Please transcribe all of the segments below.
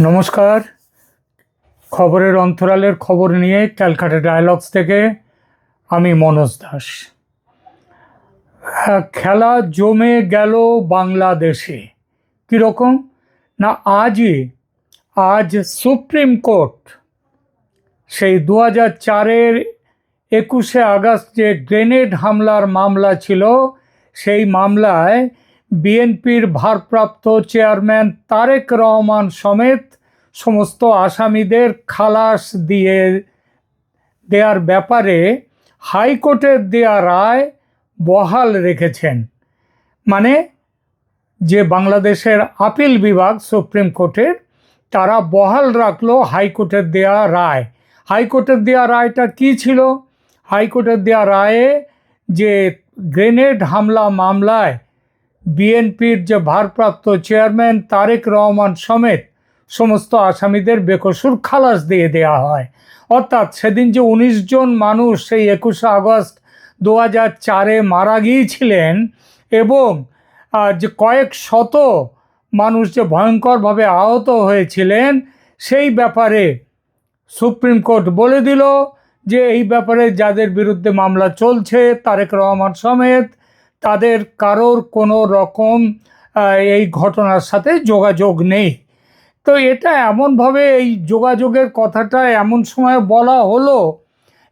নমস্কার। খবরের অন্তরালের খবর নিয়ে ক্যালকাটা ডায়ালগস থেকে আমি মনোজ দাস। খেলা জমে গেল বাংলাদেশে। কীরকম? না, আজই, আজ সুপ্রিম কোর্ট সেই দু হাজার চারের একুশে আগস্ট যে গ্রেনেড হামলার মামলা ছিল, সেই মামলায় বিএনপির ভারপ্রাপ্ত চেয়ারম্যান তারেক রহমান সমেত সমস্ত আসামিদের খালাস দিয়ে দেওয়ার ব্যাপারে হাইকোর্টের দেওয়া রায় বহাল রেখেছেন। মানে যে বাংলাদেশের আপিল বিভাগ সুপ্রিম কোর্টের, তারা বহাল রাখল হাইকোর্টের দেওয়া রায়। হাইকোর্টের দেওয়া রায়টা কী ছিল? হাইকোর্টের দেওয়া রায়ে যে গ্রেনেড হামলা মামলায় বিএনপির যে ভারপ্রাপ্ত চেয়ারম্যান তারেক রহমান সমেত সমস্ত আসামিদের বেকসুর খালাস দিয়ে দেওয়া হয়। অর্থাৎ সেদিন যে উনিশ জন মানুষ সেই একুশে আগস্ট দু হাজার চারে মারা গিয়েছিলেন এবং যে কয়েক শত মানুষ যে ভয়ঙ্করভাবে আহত হয়েছিলেন, সেই ব্যাপারে সুপ্রিম কোর্ট বলে দিল যে এই ব্যাপারে যাদের বিরুদ্ধে মামলা চলছে, তারেক রহমান সমেত তাদের কারোর কোনো রকম এই ঘটনার সাথে যোগাযোগ নেই। তো এটা এমনভাবে এই যোগাযোগের কথাটা এমন সময় বলা হলো,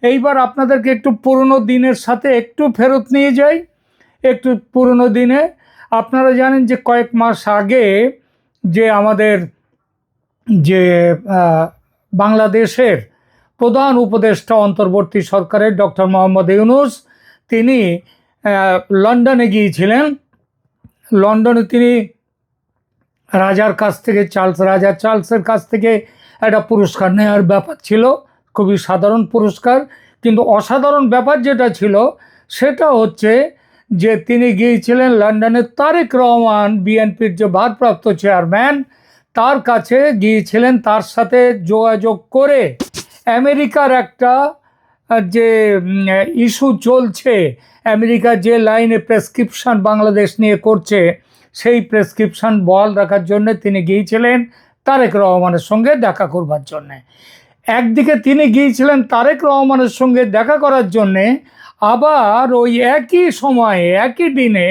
এইবার আপনাদেরকে একটু পুরনো দিনের সাথে একটু ফেরত নিয়ে যাই। একটু পুরনো দিনে, আপনারা জানেন যে কয়েক মাস আগে যে আমাদের যে বাংলাদেশের প্রধান উপদেষ্টা অন্তর্বর্তী সরকারের ডক্টর মোহাম্মদ ইউনুস, তিনি লন্ডনে গিয়েছিলেন। লন্ডনে তিনি রাজার কাছ থেকে, চার্লস রাজা, চার্লসের কাছ থেকে একটা পুরস্কার নেওয়ার ব্যাপার ছিল, খুবই সাধারণ পুরস্কার। কিন্তু অসাধারণ ব্যাপার যেটা ছিল, সেটা হচ্ছে যে তিনি গিয়েছিলেন লন্ডনে তারেক রহমান, বিএনপির যে ভারপ্রাপ্ত চেয়ারম্যান, তার কাছে গিয়েছিলেন তার সাথে যোগাযোগ করে। আমেরিকার একটা যে ইস্যু চলছে, আমেরিকা যে লাইনে প্রেসক্রিপশন বাংলাদেশ নিয়ে করছে, সেই প্রেসক্রিপশন বল রাখার জন্য তিনি গিয়েছিলেন তারেক রহমানের সঙ্গে দেখা করবার জন্যে। একদিকে তিনি গিয়েছিলেন তারেক রহমানের সঙ্গে দেখা করার জন্যে, আবার ওই একই সময়ে, একই দিনে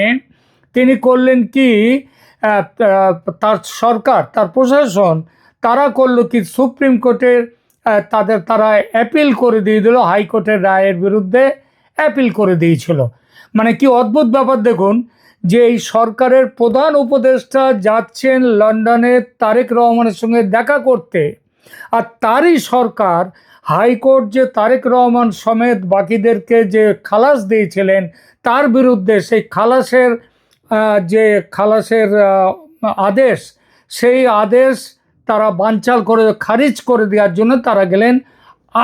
তিনি করলেন কি তার সরকার, তার প্রশাসন, তারা করল কি, সুপ্রিম কোর্টের তাদের তারা অ্যাপিল করে দিয়ে দিল হাইকোর্টের রায়ের বিরুদ্ধে অ্যাপিল করে দিয়েছিল। মানে কি অদ্ভুত ব্যাপার দেখুন, যে এই সরকারের প্রধান উপদেষ্টা যাচ্ছেন লন্ডনে তারেক রহমানের সঙ্গে দেখা করতে, আর তারই সরকার হাইকোর্ট যে তারেক রহমান সমেত বাকিদেরকে যে খালাস দিয়েছিলেন, তার বিরুদ্ধে সেই খালাসের যে খালাসের আদেশ, সেই আদেশ তারা বানচাল করে, খারিজ করে দেওয়ার জন্য তারা গেলেন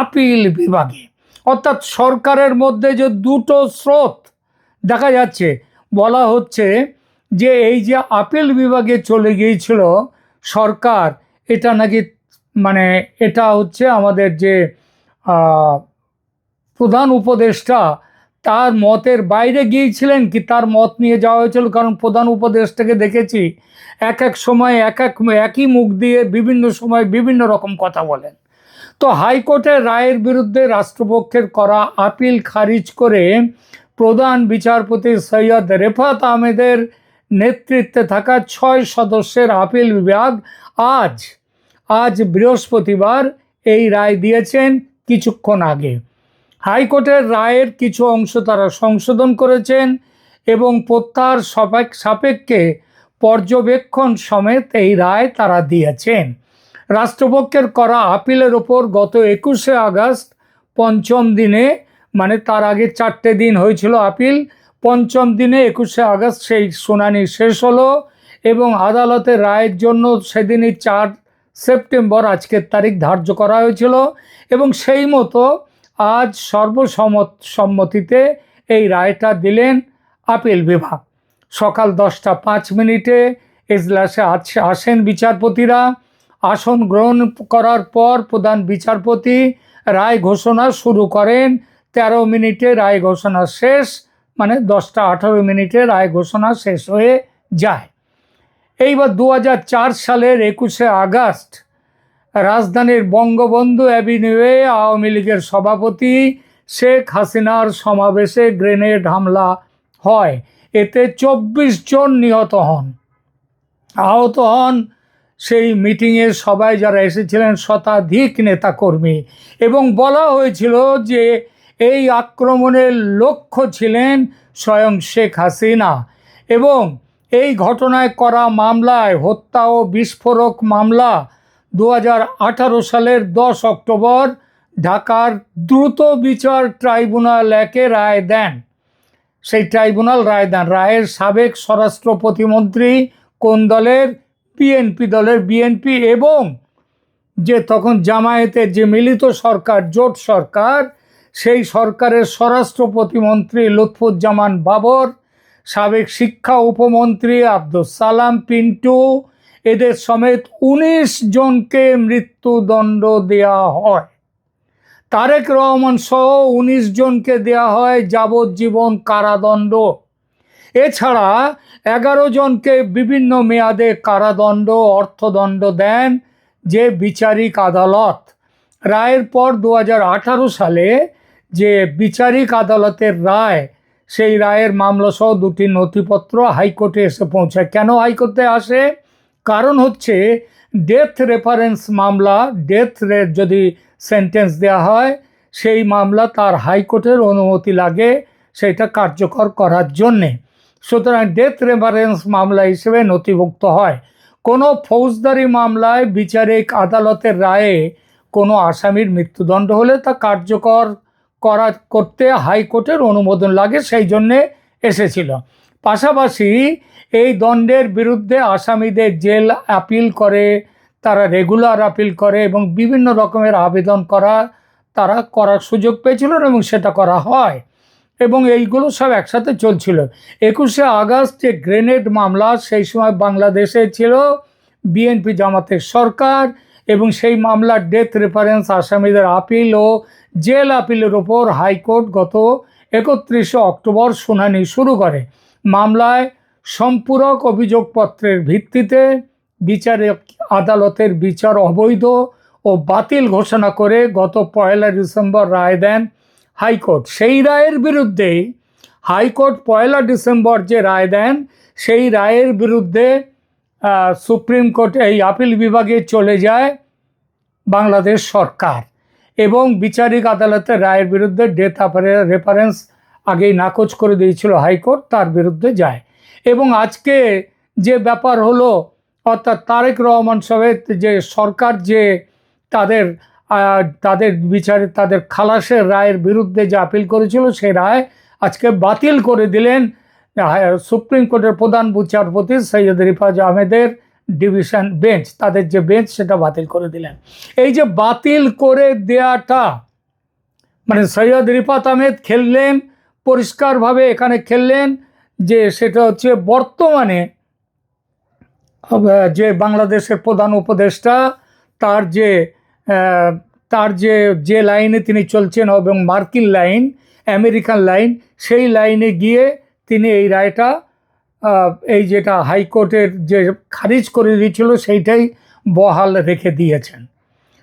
আপিল বিভাগে। অর্থাৎ সরকারের মধ্যে যে দুটো স্রোত দেখা যাচ্ছে, বলা হচ্ছে যে এই যে আপিল বিভাগে চলে গিয়েছিল সরকার, এটা নাকি মানে এটা হচ্ছে আমাদের যে প্রধান উপদেষ্টা তার মতের বাইরে গিয়েছিলেন কি? তার মত নিয়ে যাওয়া হয়েছিল, কারণ প্রধান উপদেশটাকে দেখেছি এক এক সময়, এক এক একই মুখ দিয়ে বিভিন্ন সময় বিভিন্ন রকম কথা বলেন। তো হাইকোর্টের রায়ের বিরুদ্ধে রাষ্ট্রপক্ষের করা আপিল খারিজ করে প্রধান বিচারপতি সৈয়দ রেফাত আহমেদের নেতৃত্বে থাকা ছয় সদস্যের আপিল বিভাগ আজ আজ বৃহস্পতিবার এই রায় দিয়েছেন কিছুক্ষণ আগে। হাইকোর্টের রায়ের কিছু অংশ তারা সংশোধন করেছেন এবং প্রত্যাহার সাপেক, সাপেক্ষে পর্যবেক্ষণ সমেত এই রায় তারা দিয়েছেন। রাষ্ট্রপক্ষের করা আপিলের ওপর গত একুশে আগস্ট পঞ্চম দিনে মানে তার আগে চারটে দিন হয়েছিল আপিল, পঞ্চম দিনে একুশে আগস্ট সেই শুনানি শেষ হলো এবং আদালতের রায়ের জন্য সেদিনই চার সেপ্টেম্বর আজকের তারিখ ধার্য করা হয়েছিল এবং সেই মতো আজ সর্বসম্মত সম্মতিতে এই রায়টা দিলেন আপিল বিভাগ। সকাল দশটা পাঁচ মিনিটে এজলাসে আসেন বিচারপতিরা। আসন গ্রহণ করার পর প্রধান বিচারপতি রায় ঘোষণা শুরু করেন। তেরো মিনিটে রায় ঘোষণা শেষ মানে দশটা আঠারো মিনিটে রায় ঘোষণা শেষ হয়ে যায়। এইবার দু হাজার চার সালের একুশে আগস্ট রাজধানীর বঙ্গবন্ধু অ্যাভিনিউয়ে আওয়ামী লীগের সভাপতি শেখ হাসিনার সমাবেশে গ্রেনেড হামলা হয়। এতে চব্বিশ জন নিহত হন। আহত হন সেই মিটিংয়ে সবাই যারা এসেছিলেন শতাধিক নেতাকর্মী এবং বলা হয়েছিল যে এই আক্রমণের লক্ষ্য ছিলেন স্বয়ং শেখ হাসিনা এবং এই ঘটনায় করা মামলায় হত্যা ও বিস্ফোরক মামলা দু হাজার আঠারো সালের দশ অক্টোবর ঢাকার দ্রুত বিচার ট্রাইব্যুনাল একে রায় দেন। সেই ট্রাইব্যুনাল রায় দেন। রায়ের সাবেক স্বরাষ্ট্র প্রতিমন্ত্রী কোন দলের? বিএনপি দলের বিএনপি এবং যে তখন জামায়াতের যে মিলিত সরকার, জোট সরকার, সেই সরকারের স্বরাষ্ট্র প্রতিমন্ত্রী লুৎফুজ্জামান বাবর, সাবেক শিক্ষা উপমন্ত্রী আব্দুল সালাম, পিন্টু এদের সমেত উনিশ জনকে মৃত্যুদণ্ড দেয়া হয়। তারেক রহমান সহ উনিশ জনকে দেয়া হয় যাবজ্জীবন কারাদণ্ড। এছাড়া এগারো জনকে বিভিন্ন মেয়াদে কারাদণ্ড, অর্থদণ্ড দেন যে বিচারিক আদালত। রায়ের পর দু হাজার আঠারো সালে যে বিচারিক আদালতের রায়, সেই রায়ের মামলা সহ দুটি নথিপত্র হাইকোর্টে এসে পৌঁছায়। কেন হাইকোর্টে আসে? কারণ হচ্ছে ডেথ রেফারেন্স মামলা ডেথ যদি সেন্টেন্স দেওয়া হয়, সেই মামলা তার হাইকোর্টের অনুমতি লাগে, সেটা কার্যকর করার জন্যে। সুতরাং ডেথ রেফারেন্স মামলা হিসেবে নথিভুক্ত হয়। কোনো ফৌজদারি মামলায় বিচারিক আদালতের রায়ে কোনো আসামির মৃত্যুদণ্ড হলে তা কার্যকর করা, করতে হাইকোর্টের অনুমোদন লাগে, সেই জন্যে এসেছিল। পাশাপাশি এই দণ্ডের বিরুদ্ধে আসামিদের জেল আপিল করে, তারা রেগুলার আপিল করে এবং বিভিন্ন রকমের আবেদন করা, তারা করার সুযোগ পেয়েছিলেন এবং সেটা করা হয় এবং এইগুলো সব একসাথে চলছিল। একুশে আগস্ট যে গ্রেনেড মামলা, সেই সময় বাংলাদেশে ছিল বিএনপি জামাতের সরকার এবং সেই মামলার ডেথ রেফারেন্স আসামিদের আপিল ও জেল আপিলের ওপর হাইকোর্ট গত একত্রিশে অক্টোবর শুনানি শুরু করে। মামলায় সম্পূরক অভিযোগপত্রের ভিত্তিতে বিচারিক আদালতের বিচার অবৈধ ও বাতিল ঘোষণা করে গত পয়লা ডিসেম্বর রায় দেন হাইকোর্ট। সেই রায়ের বিরুদ্ধেই হাইকোর্ট পয়লা ডিসেম্বর যে রায় দেন, সেই রায়ের বিরুদ্ধে সুপ্রিম কোর্টে এই আপিল বিভাগে চলে যায় বাংলাদেশ সরকার এবং বিচারিক আদালতের রায়ের বিরুদ্ধে ডেথ রেফারেন্স আগেই নাকচ করে দিয়েছিল হাইকোর্ট, তার বিরুদ্ধে যায়। এবং আজকে যে ব্যাপার হলো, অর্থাৎ তারেক রহমান সাহেব যে সরকার যে তাদের তাদের বিচারে, তাদের খালাসের রায়ের বিরুদ্ধে যে আপিল করেছিল, সেই রায় আজকে বাতিল করে দিলেন সুপ্রিম কোর্টের প্রধান বিচারপতি সৈয়দ রিফাজ আহমেদের ডিভিশন বেঞ্চ, তাদের যে বেঞ্চ সেটা বাতিল করে দিলেন। এই যে বাতিল করে দেয়াটা মানে সৈয়দ রিফাত আহমেদ খেললেন পরিষ্কারভাবে এখানে খেললেন যে সেটা হচ্ছে বর্তমানে যে বাংলাদেশের প্রধান উপদেষ্টা, তার যে তার যে যে লাইনে তিনি চলছেন এবং মার্কিন লাইন, আমেরিকান লাইন, সেই লাইনে গিয়ে তিনি এই রায়টা এই যেটা হাইকোর্টের যে খারিজ করে দিয়েছিল সেইটাই বহাল রেখে দিয়েছেন।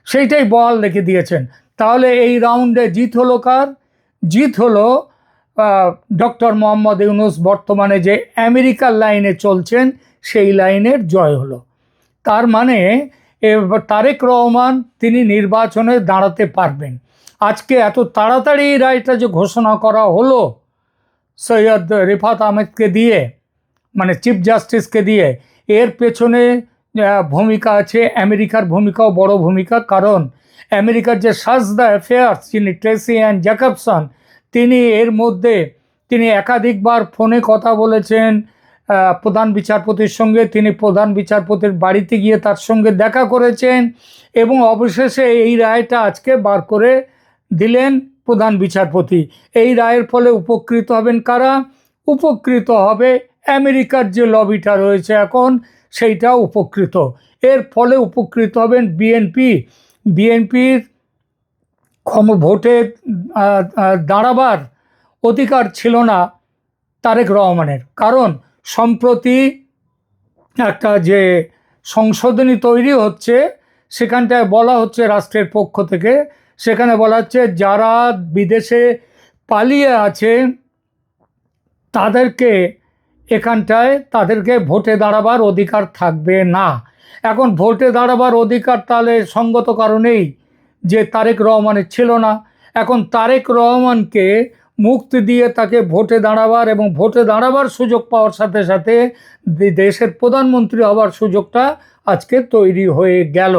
সেইটাই বহাল রেখে দিয়েছেন। তাহলে এই রাউন্ডে জিত হলো কার? জিত হলো ডক্টর মোহাম্মদ ইউনুস বর্তমানে যে আমেরিকার লাইনে চলছেন, সেই লাইনের জয় হলো। তার মানে তারেক রহমান তিনি নির্বাচনে দাঁড়াতে পারবেন। আজকে এত তাড়াতাড়ি রায়টা যে ঘোষণা করা হলো, সৈয়দ রিফাত আহমেদকে দিয়ে মানে চিফ জাস্টিসকে দিয়ে, এর পেছনে ভূমিকা আছে, আমেরিকার ভূমিকাও বড় ভূমিকা। কারণ, আমেরিকার যে সাজ দ্য অ্যাফেয়ার্স যিনি ট্রেসি অ্যান্ড জ্যাকবসন তিনি এর মধ্যে তিনি একাধিকবার ফোনে কথা বলেছেন প্রধান বিচারপতির সঙ্গে, তিনি প্রধান বিচারপতির বাড়িতে গিয়ে তার সঙ্গে দেখা করেছেন এবং অবশেষে এই রায়টা আজকে বার করে দিলেন প্রধান বিচারপতি। এই রায়ের ফলে উপকৃত হবেন কারা? উপকৃত হবে আমেরিকার যে লবিটা রয়েছে এখন সেইটা উপকৃত। এর ফলে উপকৃত হবেন বিএনপি। বিএনপির ক্ষম ভোটে দাঁড়াবার অধিকার ছিল না তারেক রহমানের। কারণ সম্প্রতি একটা যে সংশোধনী তৈরি হচ্ছে, সেখানটায় বলা হচ্ছে রাষ্ট্রের পক্ষ থেকে, সেখানে বলা হচ্ছে যারা বিদেশে পালিয়ে আছে, তাদেরকে এখানটায় তাদেরকে ভোটে দাঁড়াবার অধিকার থাকবে না। এখন ভোটে দাঁড়াবার অধিকার তাহলে সঙ্গত কারণেই যে তারেক রহমানের ছিল না। এখন তারেক রহমানকে মুক্তি দিয়ে তাকে ভোটে দাঁড়াবার এবং ভোটে দাঁড়াবার সুযোগ পাওয়ার সাথে সাথে দেশের প্রধানমন্ত্রী হবার সুযোগটা আজকে তৈরি হয়ে গেল।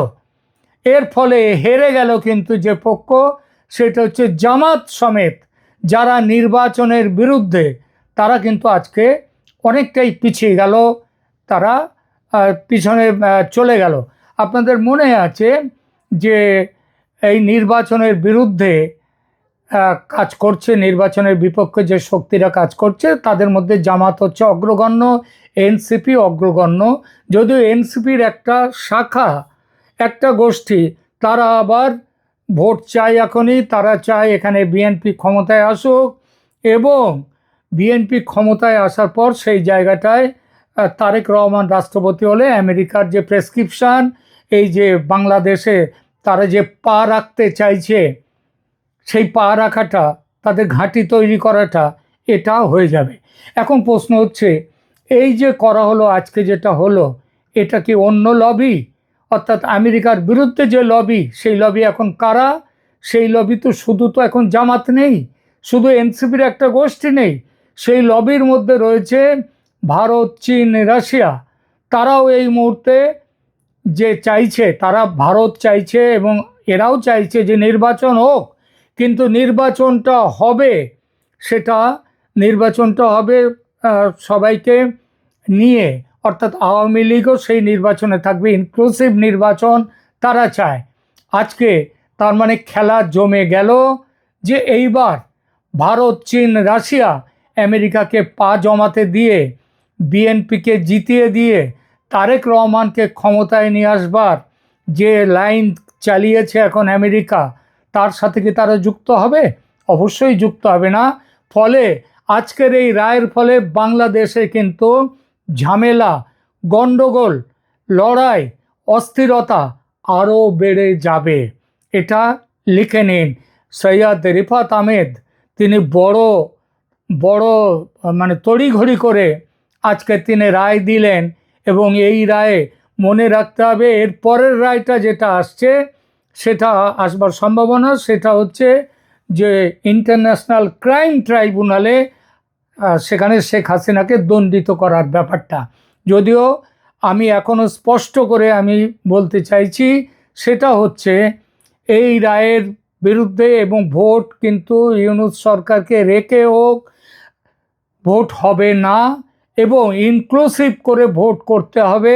এর ফলে হেরে গেল কিন্তু যে পক্ষ, সেটা হচ্ছে জামাত সমেত। যারা নির্বাচনের বিরুদ্ধে, তারা কিন্তু আজকে অনেকটাই পিছিয়ে গেল। তারা পিছনে চলে গেল। আপনাদের মনে আছে যে এই নির্বাচনের বিরুদ্ধে কাজ করছে, নির্বাচনের বিপক্ষে যে শক্তিরা কাজ করছে, তাদের মধ্যে জামাত হচ্ছে অগ্রগণ্য, এনসিপি অগ্রগণ্য। যদিও এনসিপির একটা শাখা, একটা গোষ্ঠী, তারা আবার ভোট চায় এখনই, তারা চায় এখানে বিএনপি ক্ষমতায় আসুক এবং বিএনপি ক্ষমতায় আসার পর সেই জায়গাটায় তারেক রহমান রাষ্ট্রপতি হলে আমেরিকার যে প্রেসক্রিপশান, এই যে বাংলাদেশে তারা যে পা রাখতে চাইছে, সেই পা রাখাটা, তাদের ঘাঁটি তৈরি করাটা, এটা হয়ে যাবে। এখন প্রশ্ন হচ্ছে, এই যে করা হলো, আজকে যেটা হলো, এটা কি অন্য লবি অর্থাৎ আমেরিকার বিরুদ্ধে যে লবি সেই লবি এখন কারা? সেই লবি তো শুধু তো এখন জামাত নেই, শুধু এনসিপির একটা গোষ্ঠী নেই, সেই লবির মধ্যে রয়েছে ভারত, চীন, রাশিয়া। তারাও এই মুহূর্তে যে চাইছে, তারা ভারত চাইছে এবং এরাও চাইছে যে নির্বাচন হোক। কিন্তু নির্বাচনটা হবে, সেটা নির্বাচনটা হবে সবাইকে নিয়ে। অর্থাৎ আওয়ামী লীগও সেই নির্বাচনে থাকবে ইনক্লুসিভ নির্বাচন তারা চায়। আজকে তার মানে খেলা জমে গেল যে এইবার ভারত, চীন, রাশিয়া আমেরিকাকে পা জমাতে দিয়ে, বিএনপিকে জিতিয়ে দিয়ে তারেক রহমানকে ক্ষমতায় নিয়ে আসবার যে লাইন চালিয়েছে এখন আমেরিকা, তার সাথে কি তারা যুক্ত হবে? অবশ্যই যুক্ত হবে না। ফলে আজকের এই রায়ের ফলে বাংলাদেশে কিন্তু ঝামেলা, গণ্ডগোল, লড়াই, অস্থিরতা আরও বেড়ে যাবে। এটা লিখে নিন সৈয়দ রিফাত আহমেদ। তিনি বড় বড় মানে তড়িঘড়ি করে আজকে তিনি রায় দিলেন এবং এই রায়ে মনে রাখতে হবে, এর পরের রায়টা যেটা আসছে, সেটা আসবার সম্ভাবনা, সেটা হচ্ছে যে ইন্টারন্যাশনাল ক্রাইম ট্রাইব্যুনালে সেখানে শেখ হাসিনাকে দণ্ডিত করার ব্যাপারটা। যদিও আমি এখনও স্পষ্ট করে আমি বলতে চাইছি, সেটা হচ্ছে এই রায়ের বিরুদ্ধে এবং ভোট কিন্তু ইউনুস সরকারকে রেখে হোক, ভোট হবে না এবং ইনক্লুসিভ করে ভোট করতে হবে।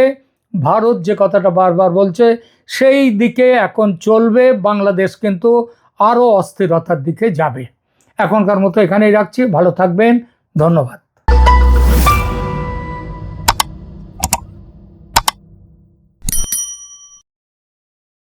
ভারত যে কথাটা বারবার বলছে, সেই দিকে এখন চলবে, বাংলাদেশ কিন্তু আরও অস্থিরতার দিকে যাবে। এখনকার মতো এখানেই রাখছি, ভালো থাকবেন, ধন্যবাদ।